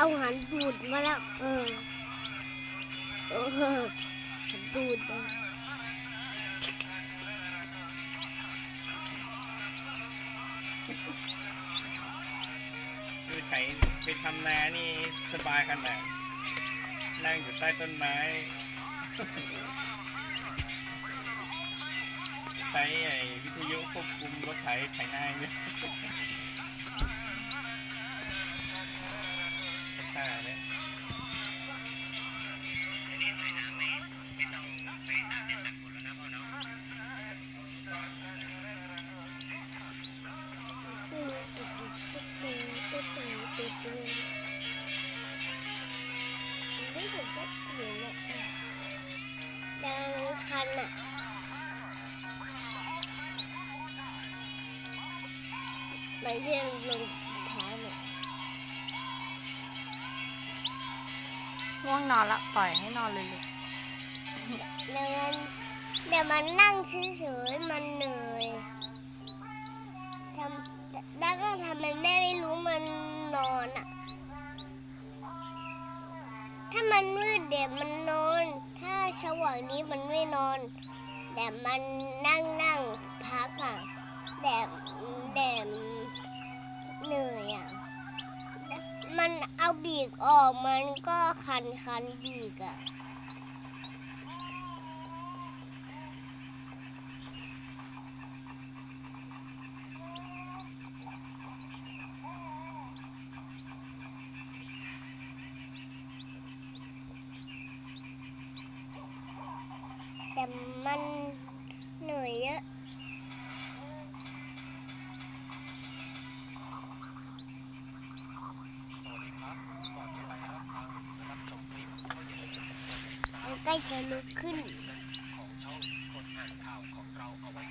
เอาหันดูดมาแล้ว เออเออหันดูดเลยคือไถไปทำนานี่สบายขนาดนั่งอยู่ใต้ต้นไม้ ใช้ไอ้วิทยุควบคุมรถไถไถนาเนี่ย ไม่ถึงก็ถึงเนี่ยดังคันอะมันเรียงลงเท้าเนี่ยง่วงนอนละปล่อยให้นอนเลยเดี๋ยวมันเดี๋ยวมันนั่งเฉยๆมันเหนื่อย สว่างนี้มันไม่นอน แต่มันนั่งนั่งพักอะแต่แต่เหนื่อยอะมันเอาบีกออกมันก็คันคันบีกอะ แต่มันเหนื่อยเยอะใกล้จะลุกขึ้นของช่องคนอ่านข่าวของเราเอาไว้